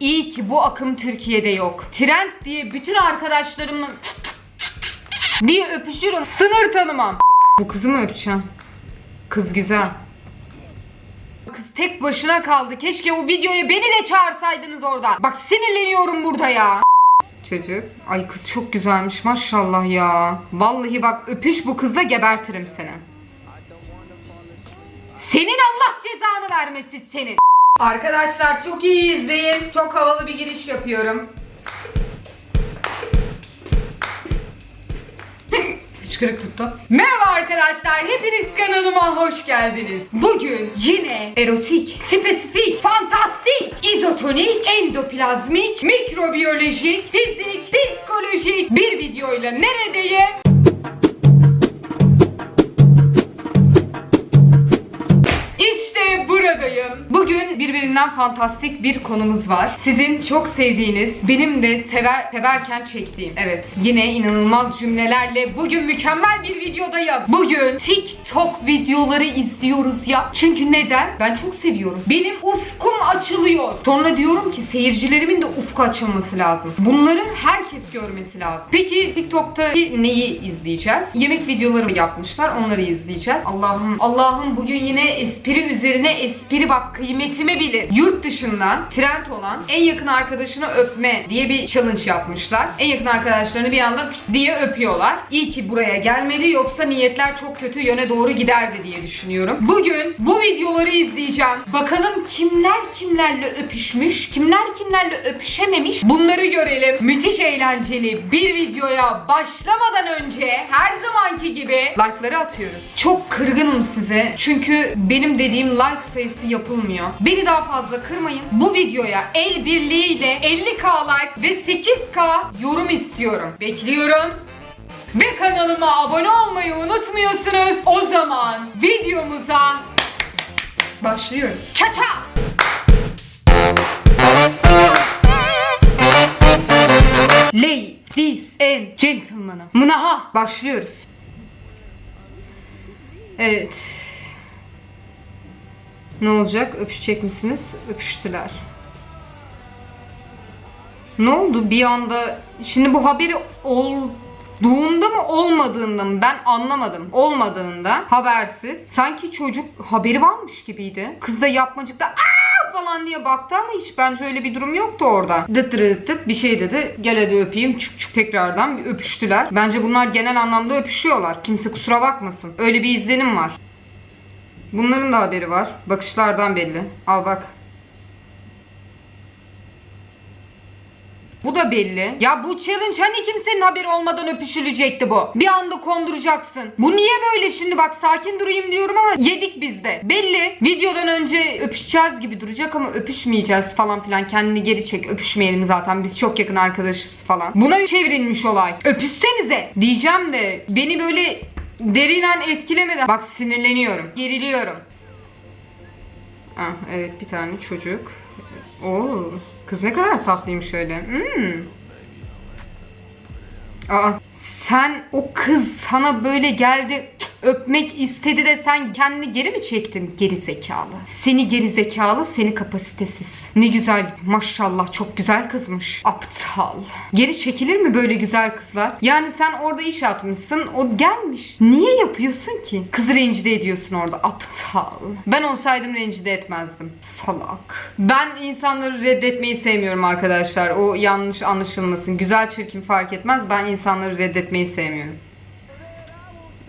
İyi ki bu akım Türkiye'de yok. Trend diye bütün arkadaşlarımla diye öpüşürüm. Sınır tanımam. Bu kızı mı öpeceğim? Kız güzel. Kız tek başına kaldı. Keşke o videoya beni de çağırsaydınız orada. Bak sinirleniyorum burada ya. Çocuk. Ay kız çok güzelmiş maşallah ya. Vallahi bak öpüş bu kızla gebertirim seni. Senin Allah cezanı vermesin senin. Arkadaşlar çok iyi izleyin. Çok havalı bir giriş yapıyorum. Hıçkırık tuttu. Merhaba arkadaşlar. Hepiniz kanalıma hoş geldiniz. Bugün yine erotik, spesifik, fantastik, izotonik, endoplazmik, mikrobiyolojik, fizik, psikolojik bir videoyla neredeyim? Bugün birbirinden fantastik bir konumuz var. Sizin çok sevdiğiniz, benim de sever severken çektiğim. Evet, yine inanılmaz cümlelerle bugün mükemmel bir videodayım. Bugün TikTok videoları izliyoruz ya. Çünkü neden? Ben çok seviyorum. Benim ufkum açılıyor. Sonra diyorum ki seyircilerimin de ufku açılması lazım. Bunları herkes görmesi lazım. Peki TikTok'ta neyi izleyeceğiz? Yemek videoları yapmışlar. Onları izleyeceğiz. Allah'ım Allah'ım bugün yine espri üzerine espri bak kıymetimi bilin. Yurt dışından trend olan en yakın arkadaşını öpme diye bir challenge yapmışlar. En yakın arkadaşlarını bir anda diye öpüyorlar. İyi ki buraya gelmedi yoksa niyetler çok kötü yöne doğru giderdi diye düşünüyorum. Bugün bu videoları izleyeceğim. Bakalım kimler kimlerle öpüşmüş, kimler kimlerle öpüşememiş bunları görelim. Müthiş eğlenceli bir videoya başlamadan önce her zamanki gibi like'ları atıyoruz. Çok kırgınım size çünkü benim dediğim like sayısı yapılmıyor. Beni daha fazla kırmayın. Bu videoya el birliğiyle 50k like ve 8k yorum istiyorum. Bekliyorum. Ve kanalıma abone olmayı unutmuyorsunuz. O zaman videomuza başlıyoruz. Çaka! Ladies and gentlemen'ım. Mınaha başlıyoruz. Evet. Ne olacak? Öpüşecek misiniz? Öpüştüler. Ne oldu bir anda? Şimdi bu haberi olduğunda mı olmadığında mı? Ben anlamadım. Olmadığında habersiz. Sanki çocuk haberi varmış gibiydi. Kız da yapmacıkta "Aa!" falan diye baktı ama hiç bence öyle bir durum yoktu orada. Dıt dıt dıt bir şey dedi. Gel hadi öpeyim. Çık çık tekrardan öpüştüler. Bence bunlar genel anlamda öpüşüyorlar. Kimse kusura bakmasın. Öyle bir izlenim var. Bunların da haberi var. Bakışlardan belli. Al bak. Bu da belli. Ya bu challenge hani kimsenin haberi olmadan öpüşülecekti bu. Bir anda konduracaksın. Bu niye böyle şimdi bak sakin durayım diyorum ama yedik biz de. Belli. Videodan önce öpüşeceğiz gibi duracak ama öpüşmeyeceğiz falan filan. Kendini geri çek. Öpüşmeyelim zaten. Biz çok yakın arkadaşız falan. Buna çevrilmiş olay. Öpüşsenize diyeceğim de beni böyle derinen etkilemedi. Bak sinirleniyorum. Geriliyorum. Ah, evet bir tane çocuk. Oo, kız ne kadar tatlıymış öyle. Hmm. Aa, sen o kız sana böyle geldi öpmek istedi de sen kendini geri mi çektin geri zekalı? Seni geri zekalı, seni kapasitesiz. Ne güzel maşallah çok güzel kızmış. Aptal. Geri çekilir mi böyle güzel kızlar? Yani sen orada iş atmışsın o gelmiş. Niye yapıyorsun ki? Kızı rencide ediyorsun orada aptal. Ben olsaydım rencide etmezdim. Salak. Ben insanları reddetmeyi sevmiyorum arkadaşlar. O yanlış anlaşılmasın. Güzel çirkin fark etmez. Ben insanları reddetmeyi sevmiyorum.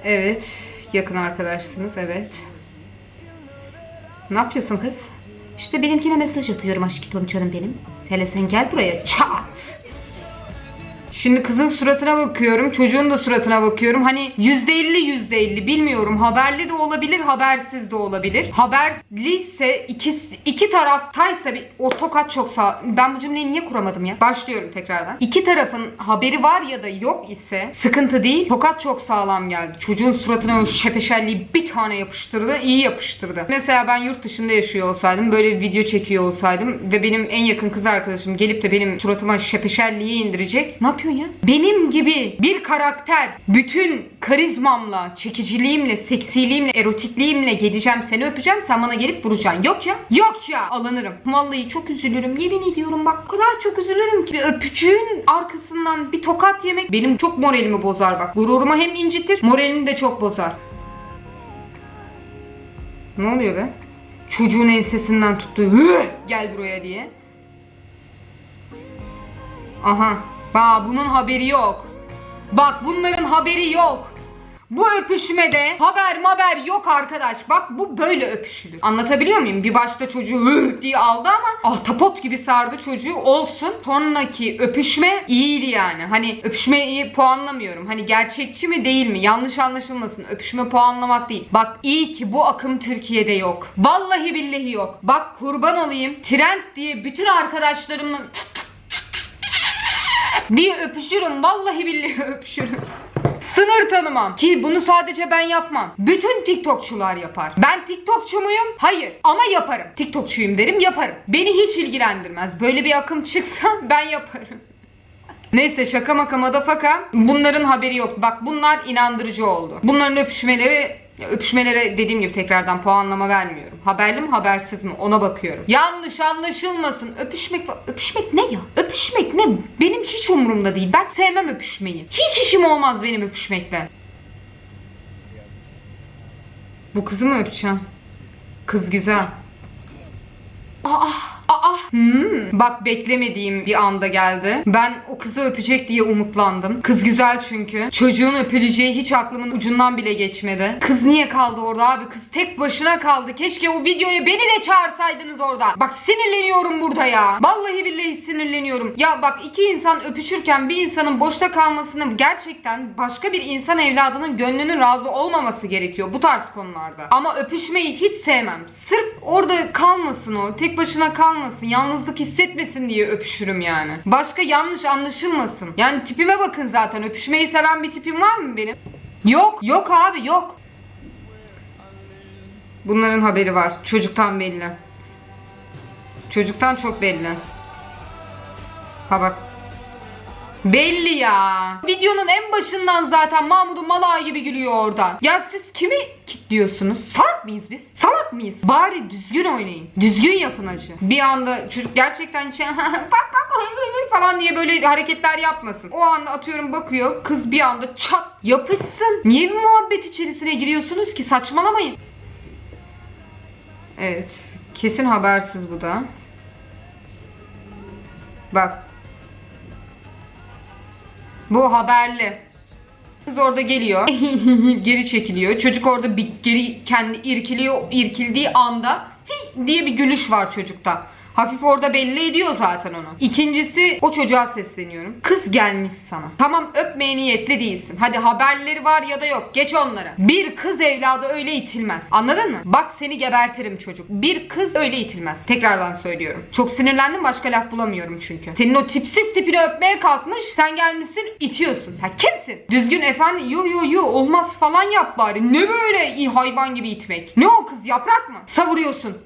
Evet. Yakın arkadaşsınız. Evet. Ne yapıyorsun kız? İşte benimkine mesaj atıyorum aşkım canım benim. Hele sen gel buraya. Çat. Şimdi kızın suratına bakıyorum, çocuğun da suratına bakıyorum. Hani %50 %50 bilmiyorum. Haberli de olabilir, habersiz de olabilir. Haberli ise iki, iki taraftaysa bir, o tokat çok sağ... Ben bu cümleyi niye kuramadım ya? Başlıyorum tekrardan. İki tarafın haberi var ya da yok ise sıkıntı değil. Tokat çok sağlam geldi. Çocuğun suratına o şepeşelliği bir tane yapıştırdı. iyi yapıştırdı. Mesela ben yurt dışında yaşıyor olsaydım, böyle bir video çekiyor olsaydım ve benim en yakın kız arkadaşım gelip de benim suratıma şepeşelliği indirecek. Ne yapıyorsun yapıyorsun ya? Benim gibi bir karakter bütün karizmamla, çekiciliğimle, seksiliğimle, erotikliğimle geleceğim seni öpeceğim sen bana gelip vuracaksın. Yok ya. Yok ya. Alınırım. Vallahi çok üzülürüm. Yemin ediyorum bak o kadar çok üzülürüm ki. Bir öpücüğün arkasından bir tokat yemek benim çok moralimi bozar bak. Gururumu hem incitir moralimi de çok bozar. Ne oluyor be? Çocuğun ensesinden tuttu. "Hıh, Gel buraya diye. Aha. Bak bunun haberi yok. Bak bunların haberi yok. Bu öpüşmede haber haber yok arkadaş. Bak bu böyle öpüşülür. Anlatabiliyor muyum? Bir başta çocuğu diye aldı ama ahtapot gibi sardı çocuğu olsun. Sonraki öpüşme iyiydi yani. Hani öpüşmeyi puanlamıyorum. Hani gerçekçi mi değil mi? Yanlış anlaşılmasın. Öpüşme puanlamak değil. Bak iyi ki bu akım Türkiye'de yok. Vallahi billahi yok. Bak kurban olayım. Trend diye bütün arkadaşlarımla diye öpüşürüm. Vallahi billahi öpüşürüm. Sınır tanımam. Ki bunu sadece ben yapmam. Bütün TikTokçular yapar. Ben TikTokçu muyum? Hayır. Ama yaparım. TikTokçuyum derim yaparım. Beni hiç ilgilendirmez. Böyle bir akım çıksa ben yaparım. Neyse şaka maka madafaka bunların haberi yok. Bak bunlar inandırıcı oldu. Bunların öpüşmeleri ya öpüşmelere dediğim gibi tekrardan puanlama vermiyorum. Haberli mi habersiz mi ona bakıyorum. Yanlış anlaşılmasın. Öpüşmek öpüşmek ne ya? Öpüşmek ne? Benim hiç umurumda değil. Ben sevmem öpüşmeyi. Hiç işim olmaz benim öpüşmekle. Bu kızı mı öpeceğim? Kız güzel. Aa. Hmm. Bak beklemediğim bir anda geldi. Ben o kızı öpecek diye umutlandım. Kız güzel çünkü. Çocuğun öpüleceği hiç aklımın ucundan bile geçmedi. Kız niye kaldı orada abi? Kız tek başına kaldı. Keşke o videoya beni de çağırsaydınız orada. Bak sinirleniyorum burada ya. Vallahi billahi sinirleniyorum. Ya bak iki insan öpüşürken bir insanın boşta kalmasını gerçekten başka bir insan evladının gönlünün razı olmaması gerekiyor bu tarz konularda. Ama öpüşmeyi hiç sevmem. Sırf orada kalmasın o. Tek başına kalmasın. Yalnızlık hissetmesin diye öpüşürüm yani. Başka yanlış anlaşılmasın. Yani tipime bakın zaten. Öpüşmeyi seven bir tipim var mı benim? Yok. Yok abi yok. Bunların haberi var. Çocuktan belli. Çocuktan çok belli. Ha bak. Belli ya. Videonun en başından zaten Mahmut'un malağı gibi gülüyor orada. Ya siz kimi kitliyorsunuz? Salak mıyız biz? Salak mıyız? Bari düzgün oynayın. Düzgün yapın acı. Bir anda çocuk gerçekten bak bak falan diye böyle hareketler yapmasın. O anda atıyorum bakıyor. Kız bir anda çat yapışsın. Niye bir muhabbet içerisine giriyorsunuz ki? Saçmalamayın. Evet. Kesin habersiz bu da. Bak. Bu haberli. Kız orada geliyor. geri çekiliyor. Çocuk orada bir geri kendi irkiliyor. irkildiği anda diye bir gülüş var çocukta. Hafif orada belli ediyor zaten onu. İkincisi o çocuğa sesleniyorum. Kız gelmiş sana. Tamam öpmeye niyetli değilsin. Hadi haberleri var ya da yok. Geç onlara. Bir kız evladı öyle itilmez. Anladın mı? Bak seni gebertirim çocuk. Bir kız öyle itilmez. Tekrardan söylüyorum. Çok sinirlendim başka laf bulamıyorum çünkü. Senin o tipsiz tipini öpmeye kalkmış. Sen gelmişsin itiyorsun. Sen kimsin? Düzgün efendi yo yo yo olmaz falan yap bari. Ne böyle hayvan gibi itmek? Ne o kız yaprak mı? Savuruyorsun.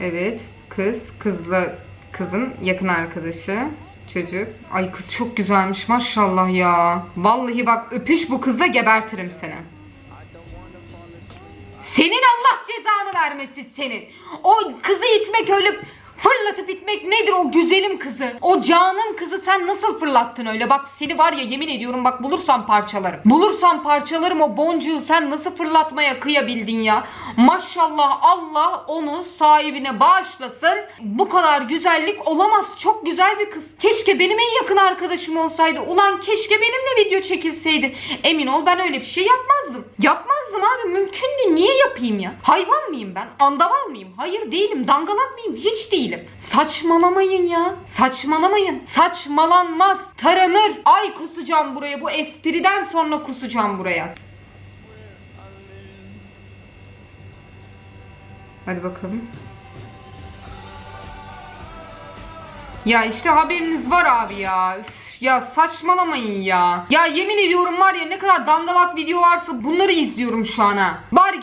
Evet, kız, kızla kızın yakın arkadaşı, çocuk. Ay kız çok güzelmiş maşallah ya. Vallahi bak öpüş bu kızla gebertirim seni. Senin Allah cezanı vermesin senin. O kızı itmek öyle fırlatıp itmek nedir o güzelim kızı? O canım kızı sen nasıl fırlattın öyle? Bak seni var ya yemin ediyorum bak bulursam parçalarım. Bulursam parçalarım o boncuğu sen nasıl fırlatmaya kıyabildin ya? Maşallah Allah onu sahibine bağışlasın. Bu kadar güzellik olamaz. Çok güzel bir kız. Keşke benim en yakın arkadaşım olsaydı. Ulan keşke benimle video çekilseydi. Emin ol ben öyle bir şey yapmazdım. Yapmazdım abi mümkün değil. Niye yapayım ya? Hayvan mıyım ben? Andaval mıyım? Hayır değilim. Dangalak mıyım? Hiç değilim. Saçmalamayın ya. Saçmalamayın. Saçmalanmaz. Taranır. Ay kusacağım buraya. Bu espriden sonra kusacağım buraya. Hadi bakalım. Ya işte haberiniz var abi ya. Üf, ya saçmalamayın ya. Ya yemin ediyorum var ya ne kadar dangalak video varsa bunları izliyorum şu an ha.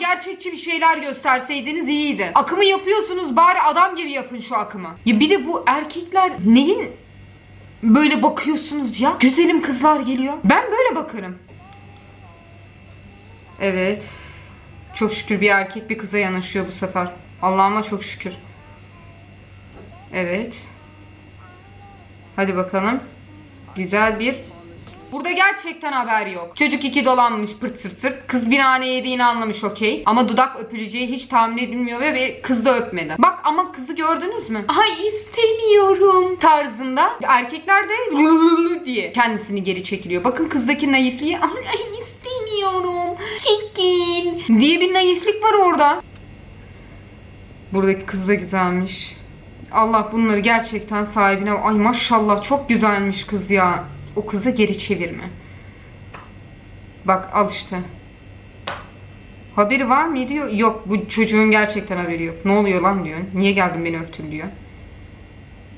Gerçekçi bir şeyler gösterseydiniz iyiydi. Akımı yapıyorsunuz bari adam gibi yapın şu akımı. Ya bir de bu erkekler neyin böyle bakıyorsunuz ya? Güzelim kızlar geliyor. Ben böyle bakarım. Evet. Çok şükür bir erkek bir kıza yanaşıyor bu sefer. Allah'ıma çok şükür. Evet. Hadi bakalım. Güzel bir Burada gerçekten haber yok. Çocuk iki dolanmış pırt sırt sırt. Kız bir nane yediğini anlamış okey. Ama dudak öpüleceği hiç tahmin edilmiyor ve, ve kız da öpmedi. Bak ama kızı gördünüz mü? Ay istemiyorum tarzında. Erkekler de diye kendisini geri çekiliyor. Bakın kızdaki naifliği. Ay istemiyorum. Çekil. Diye bir naiflik var orada. Buradaki kız da güzelmiş. Allah bunları gerçekten sahibine... Ay maşallah çok güzelmiş kız ya. O kızı geri çevirme. Bak al işte. Haberi var mı diyor. Yok bu çocuğun gerçekten haberi yok. Ne oluyor lan diyor. Niye geldin beni öptün diyor.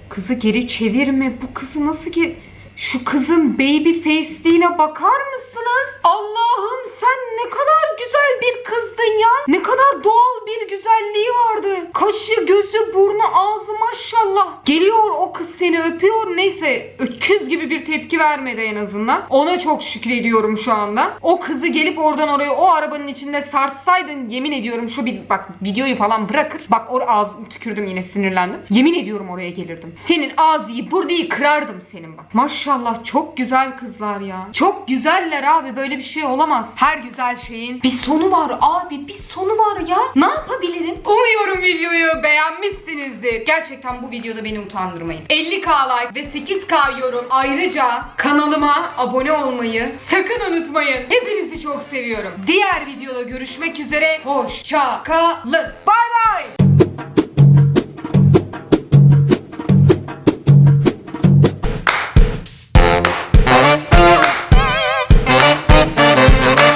Kızı geri çevirme. Bu kızı nasıl ki... Şu kızın baby face'liğine bakar mısınız? Allah'ım sen ne kadar güzel bir kızdın ya. Ne kadar doğal bir güzelliği vardı. Kaşı, gözü, burnu, ağzı maşallah. Geliyor o kız seni öpüyor. Neyse öküz gibi bir tepki vermedi en azından. Ona çok şükrediyorum şu anda. O kızı gelip oradan oraya o arabanın içinde sarssaydın yemin ediyorum şu bir bak videoyu falan bırakır. Bak or ağzını tükürdüm yine sinirlendim. Yemin ediyorum oraya gelirdim. Senin ağzıyı burayı kırardım senin bak. Maşallah çok güzel kızlar ya. Çok güzeller abi böyle bir şey olamaz. Her güzel şeyin bir sonu var abi bir sonu var ya. Ne yapabilirim? Umuyorum videoyu beğenmişsinizdir. Gerçekten bu videoda beni utandırmayın. 50k like ve 8k yorum. Ayrıca kanalıma abone olmayı sakın unutmayın. Hepinizi çok seviyorum. Diğer videoda görüşmek üzere. Hoşça kalın. Bay.